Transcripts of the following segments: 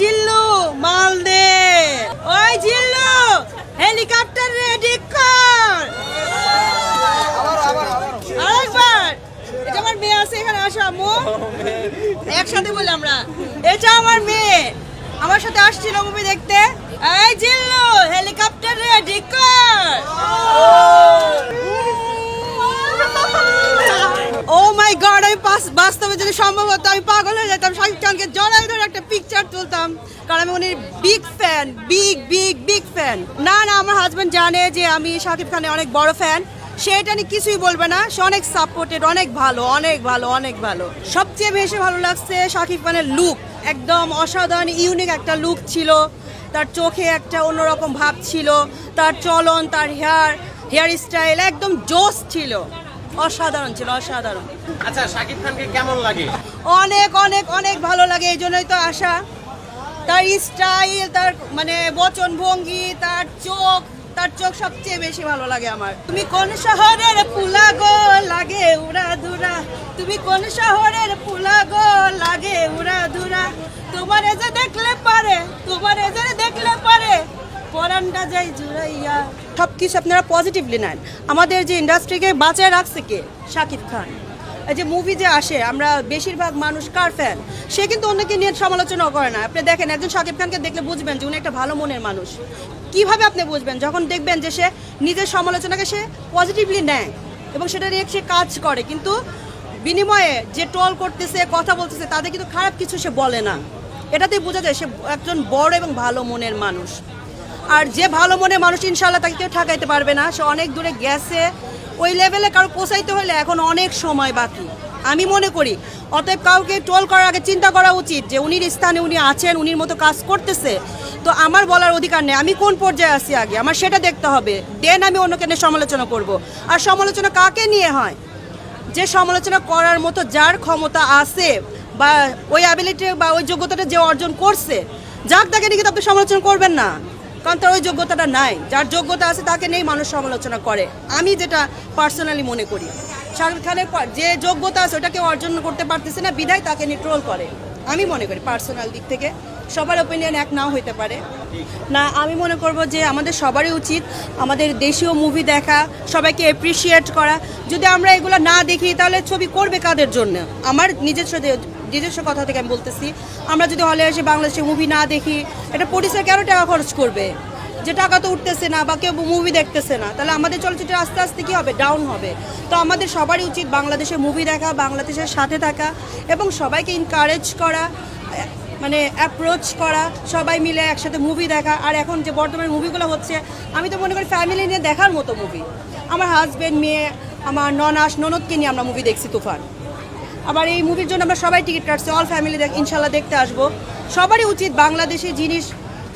জিল্লু, মাল দে। ওই জিল্লু, helicopter ready কর। এটা আমার মেয়ে আছে, এখানে আসো আম্মু। একসাথে বলি আমরা। এটা আমার মেয়ে, আমার সাথে আসছিল মুভি দেখতে। এই জিল্লু, হেলিকপ্টার রেডি কর। ও মাই গড, আমি বাস্তবে যদি সম্ভব হতো, আমি পাগল যেতাম জড়াই ধরে একটা পিকচার তুলতাম। কারণ আমি উনি big fan big big big fan না না, আমার হাজব্যান্ড জানে যে আমি শাকিব খানের অনেক বড় ফ্যান সেটা নিয়ে কিছুই বলবে না। সে অনেক সাপোর্টেড অনেক ভালো অনেক ভালো অনেক ভালো। সবচেয়ে বেশি ভালো লাগছে শাকিব খানের লুক একদম অসাধারণ ইউনিক একটা লুক ছিল। তার চোখে একটা অন্যরকম ভাব ছিল। তার চলন, তার হেয়ার হেয়ার স্টাইল একদম জোস ছিল। অসাধারণ ছিল অসাধারণ। আচ্ছা শাকিব খানকে কেমন লাগে? অনেক অনেক অনেক ভালো লাগে এই জন্যই তো আসা তার স্টাইল তার মানে বচন ভঙ্গি তার চোখ তার চোখ সবচেয়ে বেশি ভালো লাগে আমার। তুমি কোন শহরের পুলা গো লাগে উড়া ধুরা তুমি কোন শহরের পুলা গো লাগে উড়া ধুরা তোমার যে দেখলে পারে তোমার এজে দেখলে পারে পরানটা যাই জুড়াইয়া সব কিছু আপনারা পজিটিভলি নেন। আমাদের যে ইন্ডাস্ট্রিকে বাঁচায় রাখছে কে? শাকিব খান। এই যে মুভি যে আসে, আমরা বেশিরভাগ মানুষ কার ফ্যান সে কিন্তু অন্যকে নিয়ে সমালোচনা করে না। আপনি দেখেন, একজন শাকিব খানকে দেখলে বুঝবেন যে উনি একটা ভালো মনের মানুষ। কীভাবে আপনি বুঝবেন? যখন দেখবেন যে সে নিজের সমালোচনাকে সে পজিটিভলি নেয় এবং সেটা নিয়ে সে কাজ করে, কিন্তু বিনিময়ে যে টল করতেছে, কথা বলতেছে, তাদের কিন্তু খারাপ কিছু সে বলে না। এটাতেই বোঝা যায় সে একজন বড় এবং ভালো মনের মানুষ। আর যে ভালো মনে মানুষ ইনশাল্লাহ তাকে কেউ ঠকাইতে পারবে না। সে অনেক দূরে গেছে। ওই লেভেলে কারও পৌঁছাইতে হলে এখন অনেক সময় বাকি। আমি মনে করি, অতএব কাউকে ট্রোল করার আগে চিন্তা করা উচিত যে উনির স্থানে উনি আছেন, উনির মতো কাজ করতেছে। তো আমার বলার অধিকার নেই। আমি কোন পর্যায়ে আছি আগে? আমার সেটা দেখতে হবে। দেন আমি অন্যকে নিয়ে সমালোচনা করব। আর সমালোচনা কাকে নিয়ে হয়? যে সমালোচনা করার মতো যার ক্ষমতা আছে বা ওই অ্যাবিলিটি বা ওই যোগ্যতাটা যে অর্জন করছে, যাক তাকে নিয়ে কিন্তু আপনি সমালোচনা করবেন না। কারণ তার ওই যোগ্যতাটা নাই। যার যোগ্যতা আছে তাকে নেই মানুষ সমালোচনা করে। আমি যেটা পার্সোনালি মনে করি শাহরুখ খানের যে যোগ্যতা আছে ওটাকে অর্জন করতে পারতেছে না, বিধায় তাকে নিয়ে ট্রোল করে। আমি মনে করি পার্সোনাল দিক থেকে। সবার ওপিনিয়ন এক নাও হইতে পারে। না, আমি মনে করব যে আমাদের সবারই উচিত আমাদের দেশীয় মুভি দেখা, সবাইকে এপ্রিসিয়েট করা। যদি আমরা এগুলো না দেখি, তাহলে ছবি করবে কাদের জন্য? আমার নিজস্ব নিজস্ব কথা থেকে আমি বলতেছি, আমরা যদি হলে এসে বাংলাদেশে মুভি না দেখি, এটা প্রডিউসার কেন টাকা খরচ করবে? যে টাকা তো উঠতেছে না বা কেউ মুভি দেখতেছে না, তাহলে আমাদের চলচ্চিত্র আস্তে আস্তে কী হবে? ডাউন হবে। তো আমাদের সবারই উচিত বাংলাদেশে মুভি দেখা, বাংলাদেশের সাথে থাকা এবং সবাইকে ইনকারেজ করা। মানে অ্যাপ্রোচ করা, সবাই মিলে একসাথে মুভি দেখা, আর এখন যে বর্তমানে মুভিগুলো হচ্ছে, আমি তো মনে করি ফ্যামিলি নিয়ে দেখার মতো মুভি আমার হাজব্যান্ড মেয়ে, আমার ননাস, ননদকে নিয়ে আমরা মুভি দেখছি তুফান। আবার এই মুভির জন্য আমরা সবাই টিকিট কাটছি অল ফ্যামিলি দেখ, ইনশাল্লাহ দেখতে আসব। সবারই উচিত বাংলাদেশি জিনিস,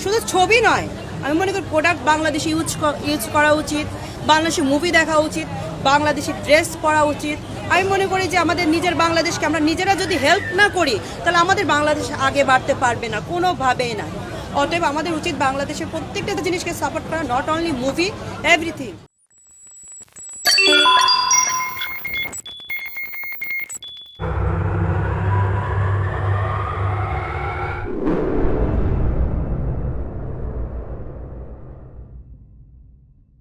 শুধু ছবি নয়, আমি মনে করি প্রোডাক্ট বাংলাদেশি ইউজ ইউজ করা উচিত, বাংলাদেশি মুভি দেখা উচিত, বাংলাদেশি ড্রেস পরা উচিত আমি মনে করি যে আমাদের নিজের বাংলাদেশকে আমরা নিজেরা যদি হেল্প না করি, তাহলে আমাদের বাংলাদেশ আগে বাড়তে পারবে না, কোনোভাবেই না। অতএব আমাদের উচিত বাংলাদেশের প্রত্যেকটা জিনিসকে সাপোর্ট করা নট অনলি মুভি এভরিথিং